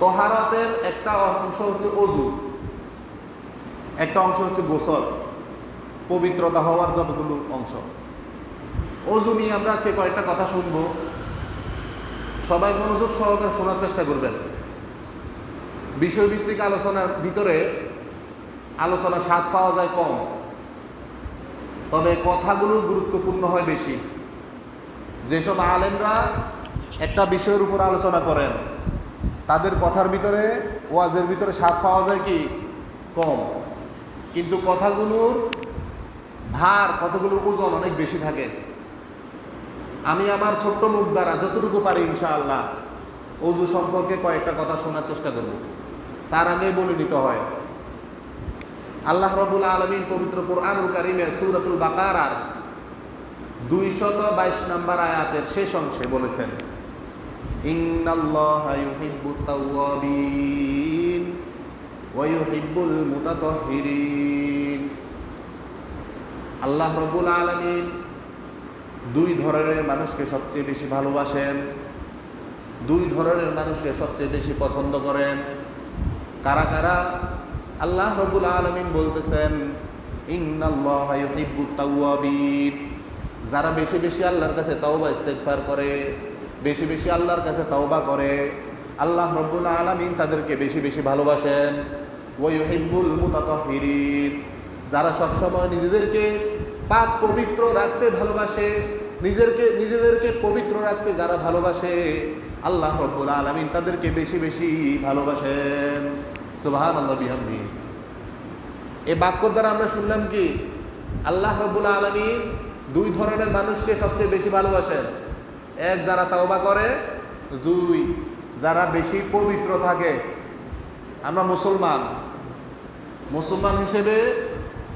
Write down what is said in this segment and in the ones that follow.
তহারতের একটা অংশ হচ্ছে অজু। একটা অংশ হচ্ছে গোসল। পবিত্রতা হওয়ার যতগুলো অংশ। অজু নিয়ে আমরা আজকে কয়েকটা কথা শুনব। সবাই মনোযোগ সহকারে শোনার চেষ্টা করবেন। বিষয়ভিত্তিক আলোচনার ভিতরে আলোচনা স্বাদ পাওয়া যায় কম। তবে কথাগুলো গুরুত্বপূর্ণ হয় বেশি। যেসব আলেমরা একটা বিষয়ের উপর আলোচনা করেন তাদের কথার ভিতরে, ওয়াজের ভিতরে স্বাদ পাওয়া যায় কি? কম। কিন্তু কথাগুলোর ভার কতগুলোর ওজন অনেক বেশি থাকে। আমি আমার ছোট্ট মুখ দ্বারা যতটুকু পারি, ইনশাআল্লাহ অজু সম্পর্কে কয়েকটা কথা শোনার চেষ্টা করব। তার আগে বলে নিতে হয়, আল্লাহ রবুল আলমিন পবিত্র কোরআনুল কারিমে সুরতুল বাকারার দুইশত বাইশ নম্বর আয়াতের শেষ অংশে বলেছেন ইন্নাল্লাহা ইউহিব্বুত তাওয়াবিন ওয়া ইউহিব্বুল মুতাতাহহিরিন আল্লাহ রবুল আলমিন দুই ধরনের মানুষকে সবচেয়ে বেশি ভালোবাসেন, দুই ধরনের মানুষকে সবচেয়ে বেশি পছন্দ করেন। কারা কারা? আল্লাহ রবুল আলমিন বলতেছেন, ইন্নাল্লাহা ইউহিব্বুত তাওয়াবিন। যারা বেশি বেশি আল্লাহর কাছে তাওবা, ইস্তেগফার করে বেশি বেশি আল্লাহর কাছে তাওবা করে। আল্লাহ রব্বুল আলমিন তাদেরকে বেশি বেশি ভালোবাসেন। ওয়ুহিব্বুল মুতাতাহহিরিন যারা সবসময় নিজেদেরকে পাক পবিত্র রাখতে ভালোবাসে, নিজেরকে, নিজেদেরকে পবিত্র রাখতে যারা ভালোবাসে, আল্লাহ রব্বুল আলমিন তাদেরকে বেশি বেশি ভালোবাসেন। সুবাহান আল্লাহ বিহামদি। এই বাক্য দ্বারা আমরা শুনলাম কি, আল্লাহ রব্বুল আলমিন দুই ধরনের মানুষকে সবচেয়ে বেশি ভালোবাসেন। এক যারা তাওবা করে, দুই যারা বেশি পবিত্র থাকে। আমরা মুসলমান। মুসলমান হিসেবে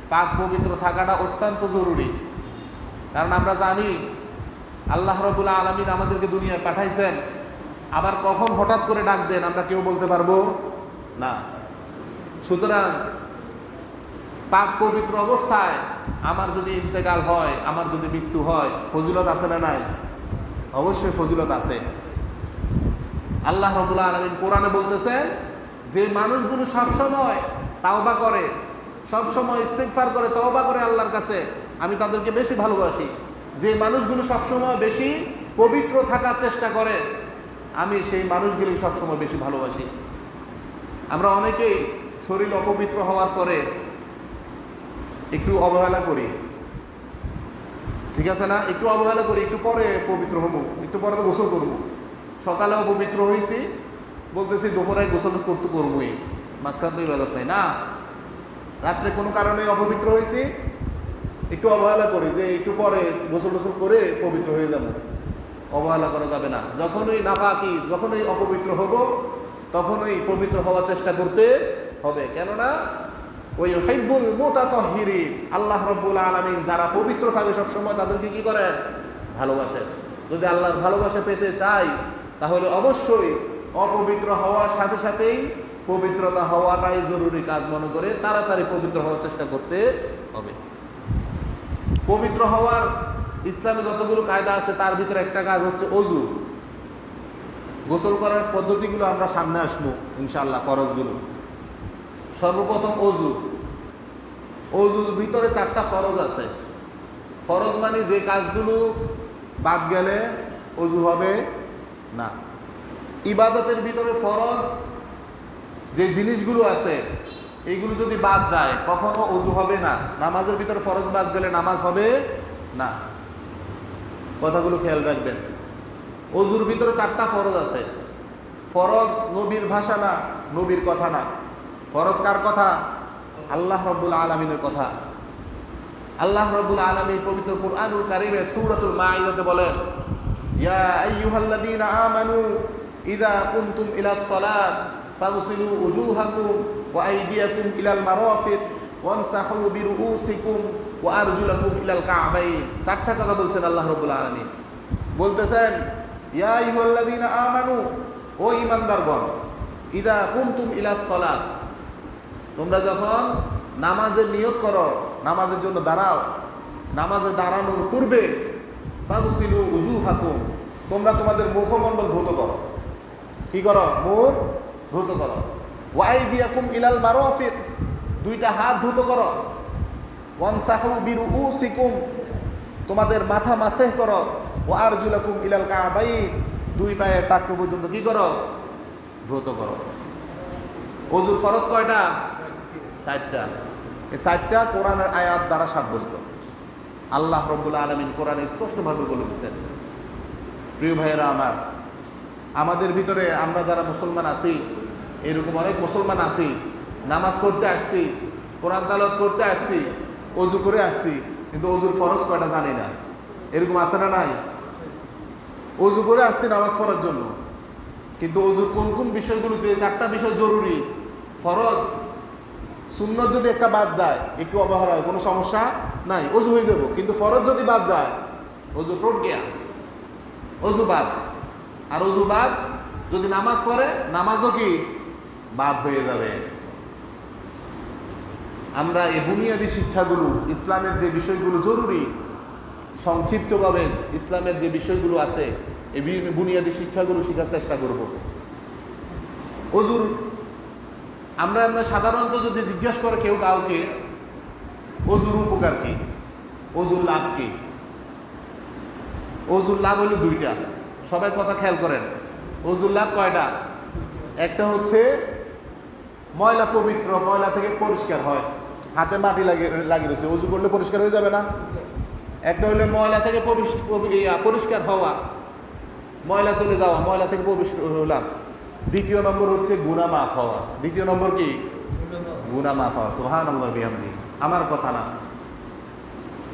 পাক পবিত্র থাকাটা অত্যন্ত জরুরি। কারণ আমরা জানি, আল্লাহ রবুল্লা আলমিন আমাদেরকে দুনিয়ায় পাঠাইছেন। আবার কখন হঠাৎ করে ডাক দেন, আমরা কেউ বলতে পারব না। সুতরাং, পাক পবিত্র অবস্থায় আমার যদি ইন্তেকাল হয়, আমার যদি মৃত্যু হয়, ফজিলত আছে না নাই? অবশ্যই ফজিলত আছে। আল্লাহ রবুল্লা আলমিন কোরআনে বলতেছেন, যে মানুষগুলো সবসময় তাওবা করে, সবসময় ইস্তেকফার করে, তওবা করে আল্লাহর কাছে, আমি তাদেরকে বেশি ভালোবাসি। যে মানুষগুলো সবসময় বেশি পবিত্র থাকার চেষ্টা করে, আমি সেই মানুষগুলি সবসময় বেশি ভালোবাসি। আমরা অনেকেই শরীর অপবিত্র হওয়ার পরে একটু অবহেলা করি। ঠিক আছে না? একটু অবহেলা করি, একটু পরে পবিত্র হব, একটু পরে তো গোসল করব। সকালে অপবিত্র হয়েছি বলতেছি দুপুরে গোসল করতে করবোই, মাঝখান তো ইবাদত নাই, না? রাত্রে কোনো কারণে অপবিত্র হয়েছি একটু অবহেলা করি যে একটু পরে গোসল গোসল করে পবিত্র হয়ে যাব। অবহেলা করা যাবে না। যখনই নাপাকি, যখনই অপবিত্র হব, তখনই পবিত্র হওয়ার চেষ্টা করতে হবে। কেননা ওই হাইবুল মোতাতহিরি, আল্লাহ রব্বুল আলমিন যারা পবিত্র থাকে সবসময় তাদেরকে কি করেন? ভালোবাসেন। যদি আল্লাহর ভালোবাসা পেতে চাই, তাহলে অবশ্যই অপবিত্র হওয়ার সাথে সাথেই পবিত্রতা হওয়াটাই জরুরি কাজ মনে করে তাড়াতাড়ি পবিত্র হওয়ার চেষ্টা করতে হবে। পবিত্র হওয়ার ইসলামে যতগুলো কায়দা আছে, তার ভিতরে একটা কাজ হচ্ছে অজু। গোসল করার পদ্ধতিগুলো আমরা সামনে আসব ইনশাল্লাহ ফরজগুলো। সর্বপ্রথম অজু। অজুর ভিতরে চারটা ফরজ আছে। ফরজ মানে যে কাজগুলো বাদ গেলে অজু হবে না। ইবাদতের ভিতরে ফরজ যে জিনিসগুলো আছে এইগুলো যদি বাদ যায়, কখনো অজু হবে না। নামাজের ভিতরে ফরজ বাদ গেলে নামাজ হবে না। কথাগুলো খেয়াল রাখবেন। অজুর ভিতরে চারটা ফরজ আছে। ফরজ নবীর ভাষা না, নবীর কথা না। ফরজ কার কথা? আল্লাহ রব্বুল আলমিনের কথা। আল্লাহ রব্বুল আলমী পবিত্র কুরআনুল কারিমে সূরাতুল মাঈদাতে বলেন, ইয়া আইয়ুহাল্লাযীনা আমানু ইযা কুমতুম ইলাস সালাত ফাগসিলু উজুহাকুম ওয়া আইদিয়াকুম ইলাল মারাফিক ওয়ামসাহু বিরুউসিকুম ওয়া আরজুলাকুম ইলাল কা'বাইন। চারটা কথা বলছেন আল্লাহ রব্বুল আলামিন। বলতেছেন, ইয়া আইয়ুহাল্লাযীনা আমানু, ও ঈমানদারগণ, ইদা কুমতুম ইলাস সালাত তোমরা যখন নামাজের নিয়োগ করো, নামাজের জন্য দাঁড়াও, নামাজে দাঁড়ানোর পূর্বে ফাগসিলু উজু হাকুম তোমরা তোমাদের মুখমণ্ডল ধুত করো। কি করো? মুখ ধৌত করো। ওয়াই দিয়াকুম ইলাল মারফিক দুইটা হাত ধৌত করো। ওয়াম সাহু বিরু উ সিকুম তোমাদের মাথা মাসেহ করো। ও আর আরজুলাকুম ইলাল কাবাইন, দুই পায়ে টাকু পর্যন্ত কি করো? ধৌত করো। অজুর ফরজ কয়টা? ষাটটা এই ষাটটা কোরআনের আয়াত দ্বারা সাব্যস্ত। আল্লাহ রব্বুল আলমিন কোরআনে স্পষ্টভাবে বলে দিচ্ছেন প্রিয় ভাইয়েরা আমার, আমাদের ভিতরে আমরা যারা মুসলমান আছি, এরকম অনেক মুসলমান আছি, নামাজ পড়তে আসছি, কোরআন তালত করতে আসছি, অজু করে আসছি, কিন্তু অজুর ফরজ কয়টা জানি না। এরকম আছে না নাই? অজু করে আসছি নামাজ পড়ার জন্য, কিন্তু অজুর কোন কোন বিষয়গুলোতে চারটা বিষয় জরুরি? ফরজ সুন্নত যদি একটা বাদ যায়, একটু অবহেলা হয়, কোনো সমস্যা নাই, অজু হয়ে যাব। কিন্তু ফরজ যদি বাদ যায়, অজু প্রজ্ঞা অজু বাদ। আর অজু বাদ, যদি নামাজ পড়ে, নামাজও কি? বাদ হয়ে যাবে। আমরা এই বুনিয়াদী শিক্ষাগুলো, ইসলামের যে বিষয়গুলো জরুরি, সংক্ষিপ্তভাবে ইসলামের যে বিষয়গুলো আছে, এই বুনিয়াদী শিক্ষাগুলো শেখার চেষ্টা করব। অজুর আমরা আমরা সাধারণত যদি জিজ্ঞেস করে কেউ কাউকে অজুর উপকার কি? অজুর লাভ কি? অজুর লাভ হলো দুইটা। সবাই কথা খেয়াল করেন। অজুর লাভ কয়টা? একটা হচ্ছে ময়লা পবিত্র, ময়লা থেকে পরিষ্কার হয়। হাতে মাটি লাগিয়ে লাগিয়ে রয়েছে। অজু করলে পরিষ্কার হয়ে যাবে না? একটা হইলে ময়লা থেকে পরিষ্কার হওয়া। ময়লা চলে যাওয়া, ময়লা থেকে পবিত্র হলাম দ্বিতীয় নম্বর হচ্ছে গুনা মাফ হওয়া। দ্বিতীয় নম্বর কি? গুনা মাফ হওয়া। সুহান আল্লাহ বিহামদি। আমার কথা না।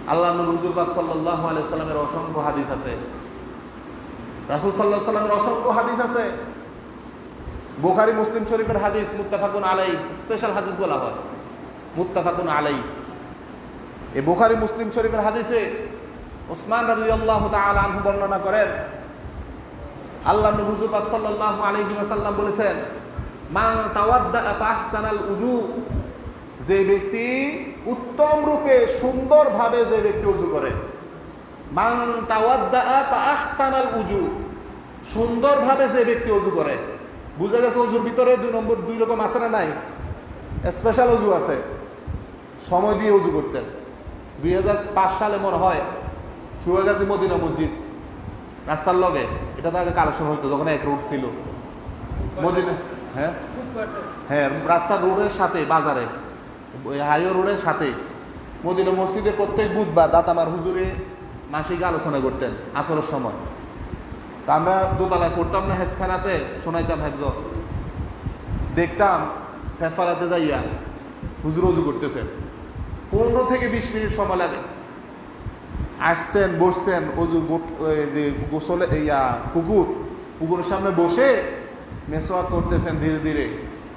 আল্লাহ নবী হুজুর পাক সাল্লাল্লাহু আলাইহি সাল্লামের অসংখ্য হাদিস আছে। রাসূল আলাইহি সাল্লামের অসংখ্য হাদিস আছে। বুখারী, মুসলিম শরীফের হাদিস, মুত্তাফাকুন আলাই স্পেশাল হাদিস বলা হয়। মুত্তাফাকুন আলাই এই বুখারী, মুসলিম শরীফের হাদিসে ওসমান তাআলা আনহু বর্ণনা করেন আল্লাহ নবী হুজুর পাক সাল্লাল্লাহু আলাইহি ওয়াসাল্লাম বলেছেন, মা তাওয়াদ্দা ফাহসানাল উজু যে ব্যক্তি উত্তম রূপে সুন্দরভাবে যে ব্যক্তি উজু করে। মান তাওয়াদ্দা ফাহসানাল উজু সুন্দরভাবে যে ব্যক্তি উজু করে। বুঝা গেছে উজুর ভিতরে দুই নম্বর, দুই রকম আছে না নাই? স্পেশাল উজু আছে। সময় দিয়ে উজু করতেন। দুই সালে মনে হয় সুয়াগাজী মদিনা মসজিদ, রাস্তার লগে। এটা তো আগে কালেকশন হইতো যখন এক রোড ছিল। মদিনা হ্যাঁ? হ্যাঁ রাস্তার রোডের সাথে, বাজারে। হাইওয়ে রোডের সাথে। মদিনা মসজিদে প্রত্যেক বুধবার দাতামার হুজুরে মাসিক আলোচনা করতেন, আসরের সময়। তা আমরা দোতলায় পড়তাম না হেফখানাতে শোনাইতাম হেফজ। দেখতাম সেফালাতে যাইয়া হুজুর উজু করতেছেন পনেরো থেকে বিশ মিনিট সময় লাগে। আসতেন বসতেন অজু যে গোসলে, ইয়া পুকুর পুকুরের সামনে বসে মেসোয়াক করতেছেন ধীরে ধীরে।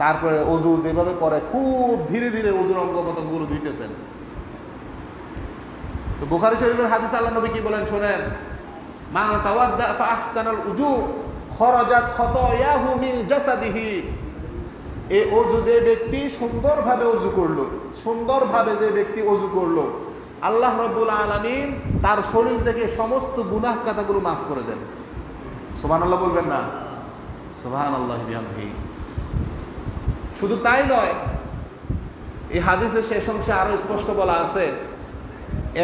তারপরে অজু যেভাবে করে, খুব ধীরে ধীরে অজুর অঙ্গপতঙ্গগুলো ধুইতেছেন তো বুখারী শরীফের হাদিস আল্লাহ নবী কি বলেন শোনেন? মা তাওয়াদ্দা উজু খরাজাত খতায়াহু মিন জাসাদিহি। এই অজু যে ব্যক্তি সুন্দরভাবে অজু করল, সুন্দরভাবে যে ব্যক্তি অজু করল আল্লাহ রব্বুল আলমিন তার শরীর থেকে সমস্ত গুনাহ কাতাগুলো মাফ করে দেন। সোহান আল্লাহ বলবেন না? সোহান আল্লাহ শুধু তাই নয়, এই হাদিসের শেষ অংশে আরও স্পষ্ট বলা আছে,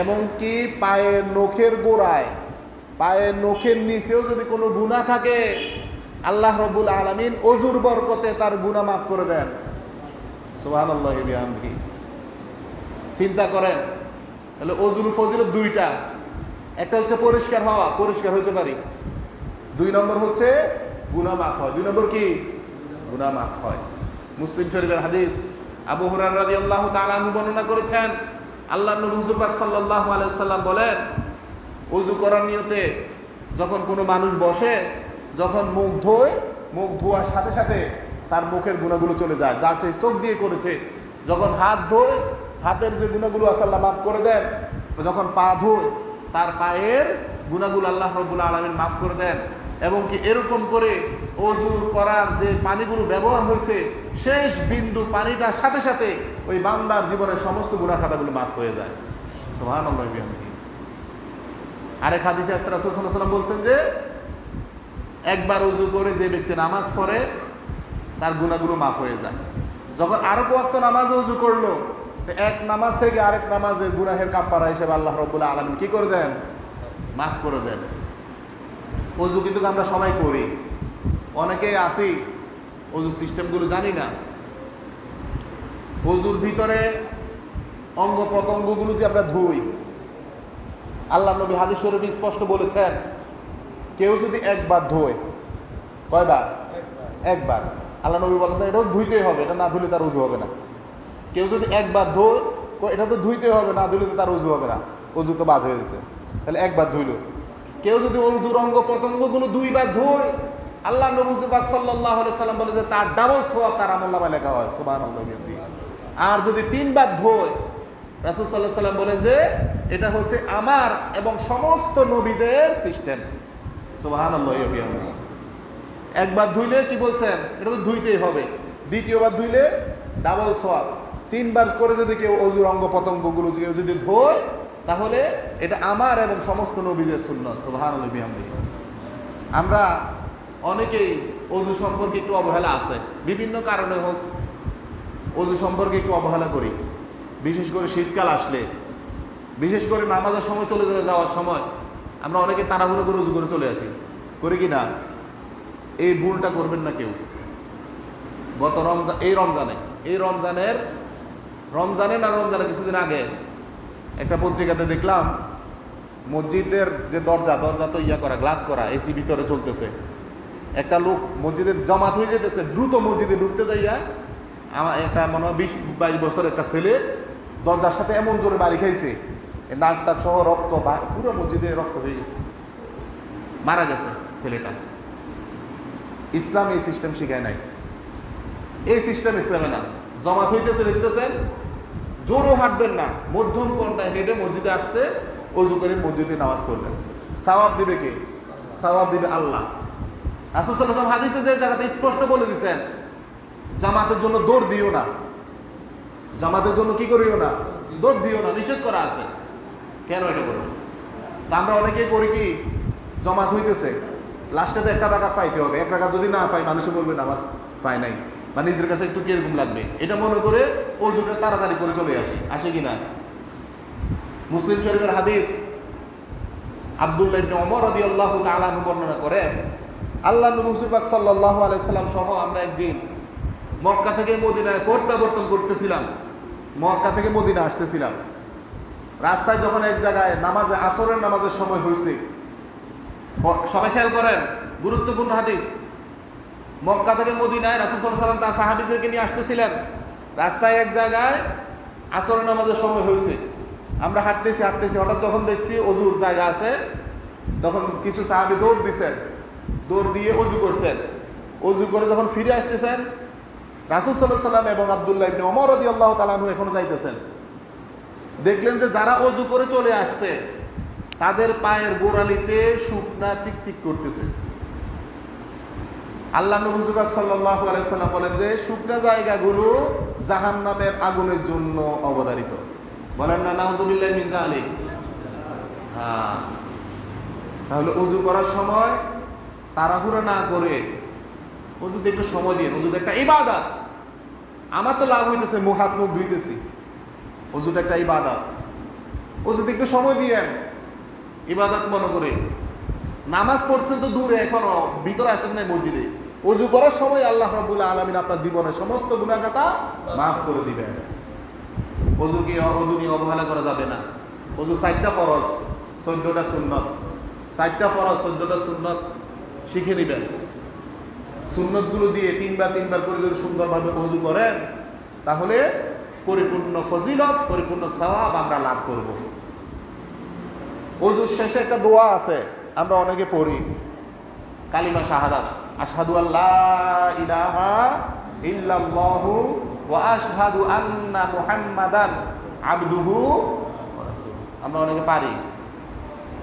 এমনকি পায়ের নখের গোড়ায়, পায়ের নখের নিচেও যদি কোনো গুণা থাকে, আল্লাহ রব্বুল আলমিন অজুর বরকতে তার গুণা মাফ করে দেন। সোহান আল্লাহ চিন্তা করেন তাহলে অজুর ফজিল দুইটা। একটা হচ্ছে পরিষ্কার হওয়া, পরিষ্কার হইতে পারি। দুই নম্বর হচ্ছে গুনা মাফ হয় দুই নম্বর কি? গুনা মাফ হয়। মুসলিম শরীফের হাদিস। আবু হুরার রাজি আল্লাহ বর্ণনা করেছেন, আল্লাহ নবী হুজুর পাক সাল্লাহ আলাইসাল্লাম বলেন অজু করার নিয়তে যখন কোনো মানুষ বসে, যখন মুখ ধোয়, মুখ ধোয়ার সাথে সাথে তার মুখের গুণাগুলো চলে যায়। যা সে চোখ দিয়ে করেছে। যখন হাত ধোয় হাতের যে গুণাগুলো আছে আল্লাহ মাফ করে দেন, যখন পা ধোয় তার পায়ের গুণাগুলো আল্লাহ রব্বুল আলমিন মাফ করে দেন। এবং কি এরকম করে অজু করার যে পানিগুলো ব্যবহার হয়েছে, শেষ বিন্দু পানিটার সাথে সাথে ওই বান্দার জীবনের সমস্ত গুণা খাতাগুলো মাফ হয়ে যায়। সোহান আরেক হাদিসে আসতে রাসুল সাল্লাম বলছেন যে, একবার উজু করে যে ব্যক্তি নামাজ পড়ে, তার গুণাগুলো মাফ হয়ে যায়। যখন আরও ওয়াক্ত নামাজ উজু করল এক নামাজ থেকে আরেক নামাজের গুনাহের কাফারা হিসেবে আল্লাহ রব্বুল্লাহ আলমিন কি করে দেন? মাফ করে দেন। অজু কিন্তু আমরা সবাই করি। অনেকেই আসি অজু সিস্টেমগুলো জানি না। অজুর ভিতরে অঙ্গ প্রত্যঙ্গগুলো যে আমরা ধুই। আল্লাহ নবী হাদিস শরীফ স্পষ্ট বলেছেন কেউ যদি একবার ধোয় কয়বার? একবার। আল্লাহ নবী বলেন এটাও ধুইতেই হবে এটা না ধুলে তার উজু হবে না। কেউ যদি একবার কয়, এটা তো ধুইতে হবে না ধুলে তো তার উজু হবে না। উজু তো বাদ হয়ে গেছে। তাহলে একবার ধুইল। কেউ যদি অজুর অঙ্গ প্রত্যঙ্গগুলো দুইবার ধোয় আল্লাহ নবুজ পাক সাল্লাহ সাল্লাম বলে যে তার ডাবল সোয়াব তার আমল নামায় লেখা হয় সুবাহ আর যদি তিনবার ধোয় রাসুল সাল্লাহ সাল্লাম বলেন যে এটা হচ্ছে আমার এবং সমস্ত নবীদের সিস্টেম সুবাহান একবার ধুইলে কি বলছেন? এটা তো ধুইতেই হবে। দ্বিতীয়বার ধুইলে ডাবল সোয়াব তিনবার করে যদি কেউ অজুর অঙ্গ পতঙ্গগুলো কেউ যদি ধোয়, তাহলে এটা আমার এবং সমস্ত নবীদের শূন্য সুবাহান আমরা অনেকেই অজু সম্পর্কে একটু অবহেলা আছে। বিভিন্ন কারণে হোক, অজু সম্পর্কে একটু অবহেলা করি। বিশেষ করে শীতকাল আসলে, বিশেষ করে নামাজের সময় চলে যাওয়ার সময়, আমরা অনেকে তাড়াহুড়ো করে উজু করে চলে আসি। করি কি না? এই ভুলটা করবেন না কেউ। গত রমজান এই রমজানে, এই রমজানের রমজানে না রমজানে কিছুদিন আগে একটা পত্রিকাতে দেখলাম, মসজিদের যে দরজা দরজা তো ইয়া করা গ্লাস করা এসি ভিতরে চলতেছে। একটা লোক মসজিদের জমাত হয়ে যেতেছে, দ্রুত মসজিদে ঢুকতে যাইয়া আমার একটা মনে হয় বিশ বাইশ বছর একটা ছেলে দরজার সাথে এমন জোরে বাড়ি খাইছে, এ নাক টাক সহ রক্ত পুরো মসজিদে রক্ত হয়ে গেছে। মারা গেছে ছেলেটা। ইসলাম এই সিস্টেম শিখায় নাই। এই সিস্টেম ইসলামে না। জমাত হইতেছে, দেখতেছেন জোরও হাঁটবেন না। মধ্যম পর্দায় হেঁটে মসজিদে আসছে, অজু করে মসজিদে নামাজ পড়লেন। সাওয়াব দিবে কে? সাওয়াব দিবে আল্লাহ। আসুসাল্লাম হাদিসে যে জায়গাতে স্পষ্ট বলে দিছেন, জামাতের জন্য দৌড় দিও না। জামাতের জন্য কি করিও না? দৌড় দিও না, নিষেধ করা আছে। কেন এটা করব তা আমরা অনেকেই করি কি, জমাত হইতেছে, লাস্টে তো একটা টাকা পাইতে হবে। এক টাকা যদি না পাই মানুষে বলবে নামাজ পাই নাই। বা নিজের কাছে একটু কীরকম লাগবে? এটা মনে করে অজুটা তাড়াতাড়ি করে চলে আসি। আসে কি না? মুসলিম শরীফের হাদিস আব্দুল্লাহ ইবনে ওমর রাদিয়াল্লাহু তাআলা বর্ণনা করেন আল্লাহ নবী পাক সাল্লাল্লাহু আলাইহি সাল্লাম সহ আমরা একদিন মক্কা থেকে মদিনায় প্রত্যাবর্তন করতেছিলাম। মক্কা থেকে মদিনা আসতেছিলাম। রাস্তায় যখন এক জায়গায় নামাজে, আসরের নামাজের সময় হয়েছে সবাই খেয়াল করেন, গুরুত্বপূর্ণ হাদিস মক্কা থেকে মদিনায় রাসুল সাল্লাম তার সাহাবিদেরকে নিয়ে আসতেছিলেন। রাস্তায় এক জায়গায় আসরের নামাজের সময় হয়েছে। আমরা হাঁটতেছি হাঁটতেছি, হঠাৎ যখন দেখছি অজুর জায়গা আছে, তখন কিছু সাহাবি দৌড় দিছেন। দৌড় দিয়ে অজু করছেন। অজু করে যখন ফিরে আসতেছেন, রাসুল সাল্লাহ সাল্লাম এবং আবদুল্লাহ ইবনে ওমর রদি আল্লাহ তালানু এখনও যাইতেছেন। দেখলেন যে যারা অজু করে চলে আসছে, তাদের পায়ের গোড়ালিতে শুকনা চিকচিক করতেছে। আল্লাহ নবুজুবাক সাল্লাহ আলাইসাল্লাম বলেন যে শুকনো জায়গাগুলো জাহান নামের আগুনের জন্য অবধারিত। বলেন না, নাউজুবিল্লাহ মির্জা আলী হ্যাঁ। তাহলে অজু করার সময় তাড়াহুড়ো না করে অজুতে একটু সময় দিন অজুতে একটা ইবাদত। আমার তো লাভ হইতেছে, মুখ, হাত, মুখ ধুইতেছি। অজুটা একটা ইবাদত। অজুতে একটু সময় দিয়েন। ইবাদত মনে করে। নামাজ পড়ছেন তো দূরে, এখনও ভিতরে আসেন নাই মসজিদে। অজু করার সময় আল্লাহ রবুল্লাহ আলমিন আপনার জীবনের সমস্ত গুণাগাতা মাফ করে দিবেন। অজুকে অজু নিয়ে অবহেলা করা যাবে না। অজু চারটা ফরজ, চোদ্দটা সুন্নত। চারটা ফরজ, চোদ্দটা সুন্নত শিখে নেবেন। সুন্নতগুলো দিয়ে তিনবার তিনবার করে যদি সুন্দরভাবে অজু করেন, তাহলে পরিপূর্ণ ফজিলত, পরিপূর্ণ সওয়াব আমরা লাভ করব। অজুর শেষে একটা দোয়া আছে। আমরা অনেকে পড়ি। কালিমা শাহাদাত। আশহাদু আল্লাহ ইলাহা ইল্লাল্লাহু ওয়া আশহাদু আন্না মুহাম্মাদান আবদুহু। আমরা অনেকে পারি।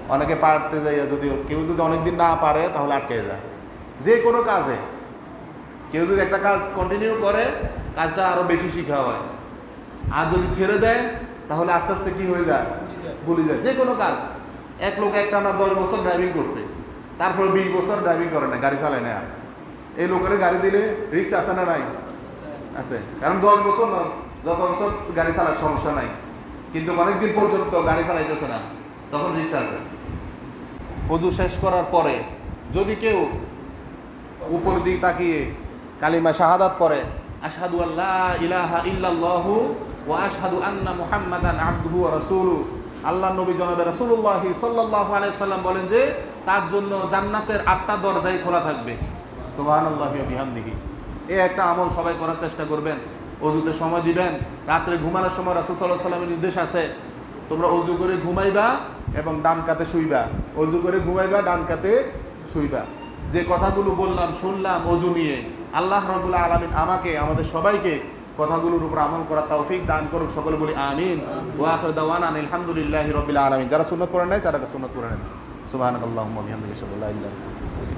অনেকে পারতে যাই যদি কেউ যদি অনেকদিন না পারে তাহলে আটকে যায়। যে কোনো কাজে। কেউ যদি একটা কাজ কন্টিনিউ করে কাজটা আরও বেশি শিখা হয়। আর যদি ছেড়ে দেয় তাহলে আস্তে আস্তে কি হয়ে যায়? ভুলে যায়। যে কোনো কাজ। এক লোক একটা না দশ বছর ড্রাইভিং করছে। তারপরে বিশ বছর ড্রাইভিং করে না, গাড়ি চালায় না আর। এই লোকের গাড়ি দিলে রিক্স আছে না নাই? আছে। কারণ দশ বছর না, যত বছর গাড়ি চালাক সমস্যা নাই। কিন্তু অনেকদিন পর্যন্ত গাড়ি চালাইতেছে না, তখন রিক্স আছে। অজু শেষ করার পরে যদি কেউ উপর দিকে তাকিয়ে কালিমা শাহাদাত পড়ে, আশহাদু আল্লাহ ইলাহা ইল্লাল্লাহু ওয়া আশহাদু আন্না মুহাম্মাদান আবদুহু ওয়া রাসূলুহু আল্লাহ নবী জনাবে রাসূলুল্লাহ সাল্লাল্লাহু আলাইহি সাল্লাম বলেন যে, তার জন্য জান্নাতের আটটা দরজাই খোলা থাকবে। ওয়া বিহামদিহি। এই একটা আমল সবাই করার চেষ্টা করবেন। অজুতে সময় দিবেন। রাত্রে ঘুমানোর সময় রাসূল আলাইহি সাল্লামের নির্দেশ আছে, তোমরা অজু করে ঘুমাইবা এবং ডান কাতে শুইবা। অজু করে ঘুমাইবা, ডান কাতে শুইবা। যে কথাগুলো বললাম, শুনলাম অজু নিয়ে, আল্লাহ রবুল্লাহ আলমিন আমাকে, আমাদের সবাইকে কথাগুলোর উপর আমল করার তৌফিক দান করুক, সকলে বলি আমিন। ওয়াখর দাওয়ান আলহামদুলিল্লাহ রবিল আলমিন। যারা সুন্নত পড়েন নাই তারা সুন্নত পড়ে নেন সুবাহ আল্লাহ বিহামদিল্লাহ